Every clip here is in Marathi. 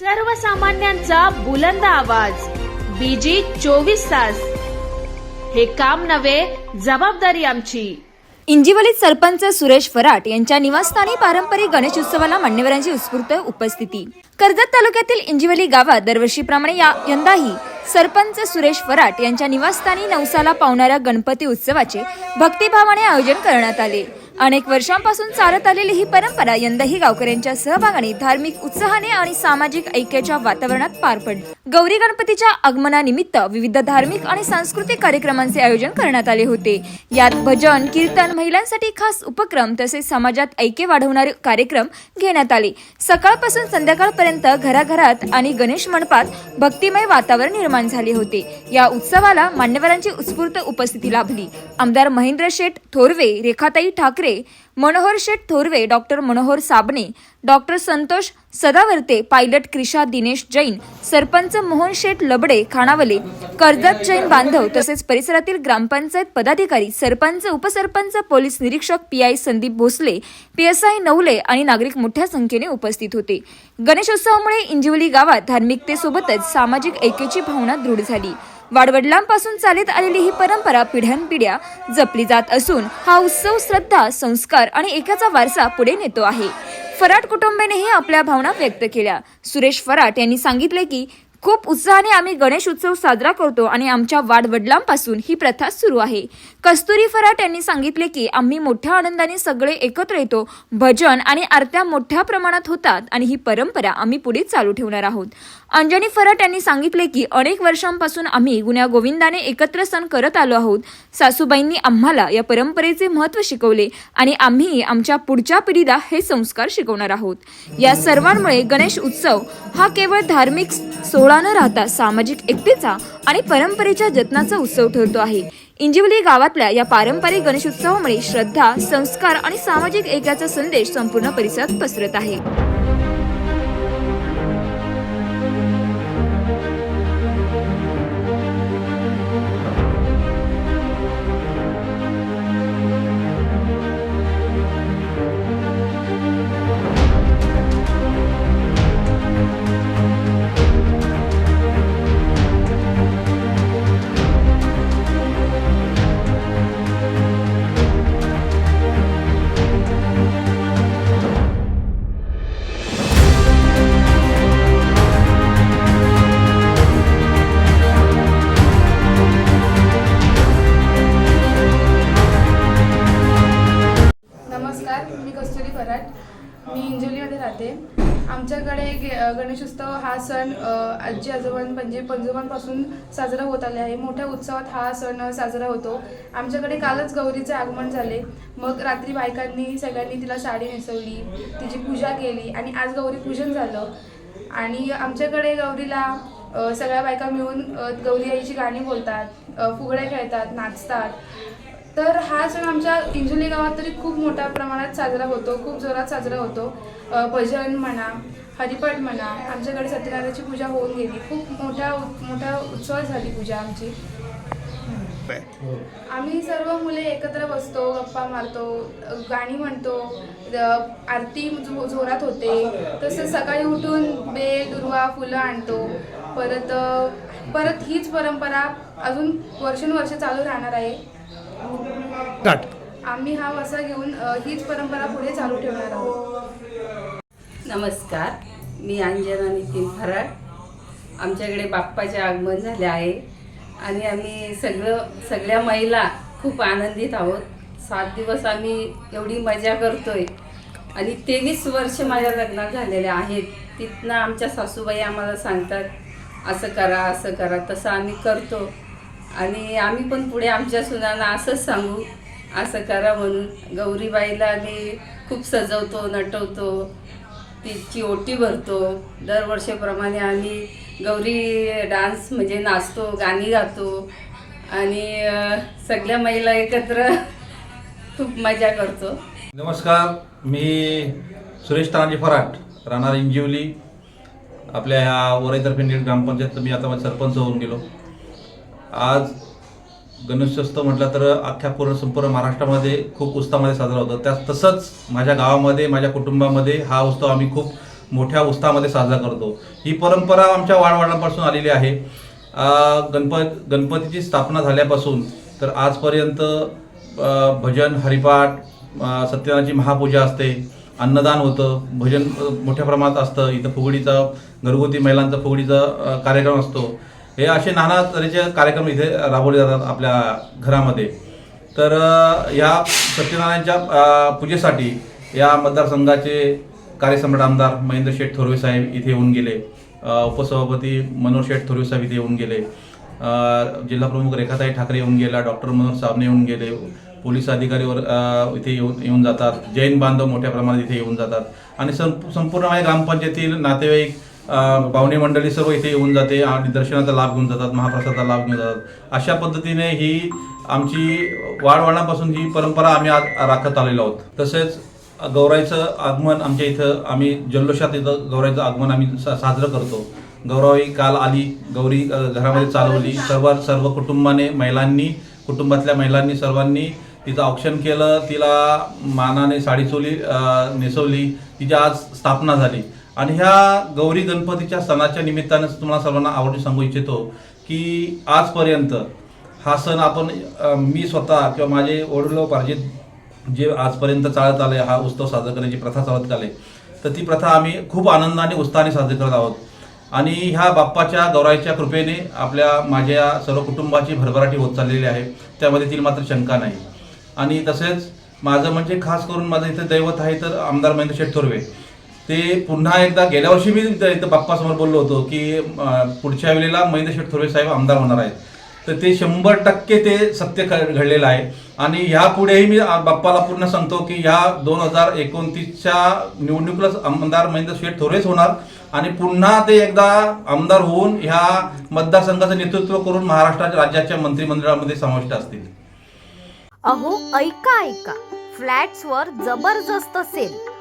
सर्वसामान्यांचा बुलंद आवाज. बीजी चोवीस तास. हे काम नव्हे जबाबदारी आमची. इंजिवलीत सरपंच सुरेश फराट यांच्या निवासस्थानी पारंपरिक गणेश उत्सवाला मान्यवरांची उत्स्फूर्त उपस्थिती. कर्जत तालुक्यातील इंजिवली गावात दरवर्षीप्रमाणे या यंदाही सरपंच सुरेश फराट यांच्या निवासस्थानी नवसाला पावणाऱ्या गणपती उत्सवाचे भक्तिभावाने आयोजन करण्यात आले. अनेक वर्षांपासून चालत आलेली ही परंपरा यंदाही गावकऱ्यांच्या सहभागाने धार्मिक उत्साहाने आणि सामाजिक ऐक्याच्या वातावरणात पार पडली. गौरी गणपतीच्या आगमनानिमित्त विविध धार्मिक आणि सांस्कृतिक कार्यक्रमांचे आयोजन करण्यात आले होते. यात भजन कीर्तन महिलांसाठी खास उपक्रम तसेच समाजात ऐक्य वाढवणारे कार्यक्रम घेण्यात आले. सकाळपासून संध्याकाळपर्यंत घराघरात आणि गणेश मंडपात भक्तिमय वातावरण निर्माण झाले होते. या उत्सवाला मान्यवरांची उत्स्फूर्त उपस्थिती लाभली. आमदार Mahendra Sheth Thorve Rekhatai Thackeray Manohar Sheth Thorve doctor Manohar Sabne doctor Santosh Sadavarte pilot Krisha Dinesh Jain sarpanch Mohan Sheth Labade Khanavale Karjat Jain बांधव तसेच परिसरातील ग्रामपंचायत पदाधिकारी सरपंच उपसरपंच पोलीस निरीक्षक P I Sandeep Bhosale P S I Navale आणि नागरिक मोठ्या संख्येने उपस्थित होते. गणेशोत्सवामुळे इंजिवली गावात धार्मिकतेसोबतच सामाजिक ऐक्याची भावना दृढ झाली. वाडवडिलांपासून चालत आलेली ही परंपरा पिढ्यानपिढ्या जपली जात असून हा उत्सव श्रद्धा संस्कार आणि एकाचा वारसा पुढे नेतो आहे. फराट कुटुंबिनेही आपल्या भावना व्यक्त केल्या. सुरेश फराट यांनी सांगितले की खूप उत्साहाने आम्ही गणेश उत्सव साजरा करतो आणि आमच्या वाडवडिलांपासून ही प्रथा सुरू आहे. कस्तुरी फराट यांनी सांगितले की आम्ही मोठ्या आनंदाने सगळे एकत्र येतो भजन आणि आरत्या मोठ्या प्रमाणात होतात आणि ही परंपरा आम्ही पुढे चालू ठेवणार आहोत. अंजनी फराट यांनी सांगितले की अनेक वर्षांपासून आम्ही गुण्या गोविंदाने एकत्र सण करत आलो आहोत. सासूबाईंनी आम्हाला या परंपरेचे महत्त्व शिकवले आणि आम्ही आमच्या पुढच्या पिढीला हे संस्कार शिकवणार आहोत. या सर्वांमुळे गणेश उत्सव हा केवळ धार्मिक सोहळा न राहता सामाजिक एकतेचा आणि परंपरेच्या जतनाचा उत्सव ठरतो आहे. इंजिवली गावातल्या या पारंपरिक गणेश उत्सवामुळे श्रद्धा संस्कार आणि सामाजिक ऐक्याचा संदेश संपूर्ण परिसरात पसरत आहे. हा सण आजी आजोबां म्हणजे पंजोबांपासून साजरा होत आले आहे. मोठ्या उत्सवात हा सण साजरा होतो. आमच्याकडे कालच गौरीचे आगमन झाले. मग रात्री बायकांनी सगळ्यांनी तिला साडी नेसवली तिची पूजा केली आणि आज गौरी पूजन झालं. आणि आमच्याकडे गौरीला सगळ्या बायका मिळून गौरी आईची गाणी बोलतात फुगड्या खेळतात नाचतात. तर हा सण आमच्या इंजुली गावात तरी खूप मोठ्या प्रमाणात साजरा होतो खूप जोरात साजरा होतो. भजन म्हणा हरिपाठ म्हणा आमच्याकडे सत्यनारायणाची पूजा होऊन गेली. खूप मोठ्या मोठ्या उत्सवात झाली पूजा आमची. आम्ही सर्व मुले एकत्र बसतो गप्पा मारतो गाणी म्हणतो आरती जो- जोरात होते. तसंच सकाळी उठून बेल दुर्वा फुलं आणतो. परत परत हीच परंपरा अजून वर्षानुवर्ष चालू राहणार आहे. आम्ही हा वसा घेऊन हीच परंपरा पुढे चालू ठेवणार आहोत. नमस्कार. मी अंजना नितीन फराळ. आमच्याकडे बाप्पाचे आगमन झाले आहे. आणि आम्ही सगळं सगळ्या महिला खूप आनंदित आहोत. सात दिवस आम्ही एवढी मजा करतोय. आणि तेवीस वर्ष माझ्या लग्नात झालेल्या आहेत. तिथनं आमच्या सासूबाई आम्हाला सांगतात असं करा असं करा तसं आम्ही करतो. आणि आम्ही पण पुढे आमच्या सुनांना असंच सांगू असं करा म्हणून गौरीबाईला आम्ही खूप सजवतो नटवतो. तिची ओटी भरतो. दरवर्षीप्रमाणे आम्ही गौरी डान्स म्हणजे नाचतो गाणी गातो. आणि सगळ्या महिला एकत्र खूप मजा करतो. नमस्कार मी सुरेश तानाजी फराट राहणार इंजिवली. आपल्या ह्या वरईतर्फे नीट ग्रामपंचायत मी आता माझा सरपंच होऊन गेलो. आज गणेशोत्सव म्हटलं तर अख्ख्या पूर्ण संपूर्ण महाराष्ट्रामध्ये खूप उत्साहामध्ये साजरा होतो. त्या तसंच माझ्या गावामध्ये माझ्या कुटुंबामध्ये हा उत्सव आम्ही खूप मोठ्या उत्साहामध्ये साजरा करतो. ही परंपरा आमच्या वाडवडिलांपासून आलेली आहे. गणपत गणपतीची स्थापना झाल्यापासून तर आजपर्यंत भजन हरिपाठ अ, सत्यनारायणाची महापूजा असते अन्नदान होतं भजन मोठ्या प्रमाणात असतं. इथं फुगडीचा घरगुती महिलांचा फुगडीचा कार्यक्रम असतो. हे असे नाना तऱ्हेचे कार्यक्रम इथे राबवले जातात आपल्या घरामध्ये. तर या सत्यनारायणच्या पूजेसाठी या मतदारसंघाचे कार्यसम्राट आमदार महेंद्र शेठ थोरवे साहेब इथे येऊन गेले. उपसभापती मनोहर शेठ थोरवे साहेब इथे येऊन गेले. जिल्हाप्रमुख रेखाताई ठाकरे येऊन गेला डॉक्टर मनोहर साबणे येऊन गेले पोलीस अधिकारीवर इथे येऊन येऊन जातात. जैन बांधव मोठ्या प्रमाणात इथे येऊन जातात. आणि सं- संपूर्ण माझ्या ग्रामपंचायतीतील नातेवाईक पाहुणे मंडळी सर्व इथे येऊन जाते आणि दर्शनाचा लाभ घेऊन जातात महाप्रसादाचा लाभ घेऊन जातात. अशा पद्धतीने ही आमची वाढवण्यापासून ही परंपरा आम्ही आज राखत आलेलो आहोत. तसेच गौराईचं आगमन आमच्या इथं आम्ही जल्लोषात इथं गौराईचं आगमन आम्ही सा- साजरं करतो. गौराई काल आली गौरी घरामध्ये चालवली. सर्व सर्व कुटुंबाने महिलांनी कुटुंबातल्या महिलांनी सर्वांनी तिचं औक्षण केलं. तिला मानाने साडी चोली नेसवली. तिची आज स्थापना झाली. आणि ह्या गौरी गणपतीच्या सणाच्या निमित्तानं तुम्हाला सर्वांना आवडून सांगू इच्छितो की आजपर्यंत हा सण आपण मी स्वतः किंवा माझे वडिलोपार्जित जे आजपर्यंत चालत आले हा उत्सव साजरा करण्याची प्रथा चालत आले तर ती प्रथा आम्ही खूप आनंदाने उत्साहाने साजरी करत आहोत. आणि ह्या बाप्पाच्या गौराईच्या कृपेने आपल्या माझ्या सर्व कुटुंबाची भरभराटी होत चाललेली आहे. त्यामध्ये ती मात्र शंका नाही. आणि तसेच माझं म्हणजे खास करून माझं इथं दैवत आहे तर आमदार महेंद्र शेठ थोरवे. ते पुन्हा एकदा गेल्या वर्षी मी इथं बाप्पासमोर बोललो होतो की पुढच्या वेळेला महेंद्र शेठ थोरवे साहेब आमदार होणार आहेत. तर ते शंभर टक्के ते सत्य घडलेलं आहे. आणि ह्यापुढेही मी बाप्पाला पूर्ण सांगतो की ह्या दोन हजार एकोणतीसच्या निवडणुकीलाच आमदार महेंद्र शेठ थोरेच होणार. आणि पुन्हा ते एकदा आमदार होऊन ह्या मतदारसंघाचं नेतृत्व करून महाराष्ट्राच्या राज्याच्या मंत्रिमंडळामध्ये समाविष्ट असतील. अहो ऐका ऐका. फ्लॅट्सवर जबरदस्त sale.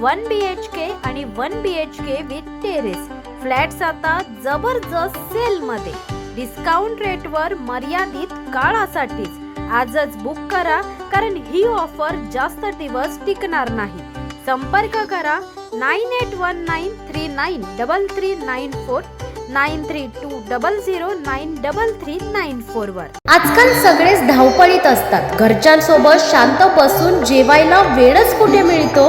one B H K आणि one B H K with terrace flats आता जबरदस्त सेल मध्ये डिस्काउंट रेटवर मर्यादित काळासाठीच. आजच बुक करा कारण ही ऑफर जास्त दिवस टिकणार नाही. संपर्क करा nine eight one nine three nine double three nine four nine three two double zero nine double three nine four वर. आजकाल सगळेच धावपळीत असतात. घरच्यांसोबत शांत बसून जेवायला वेळच कुठे मिळतो?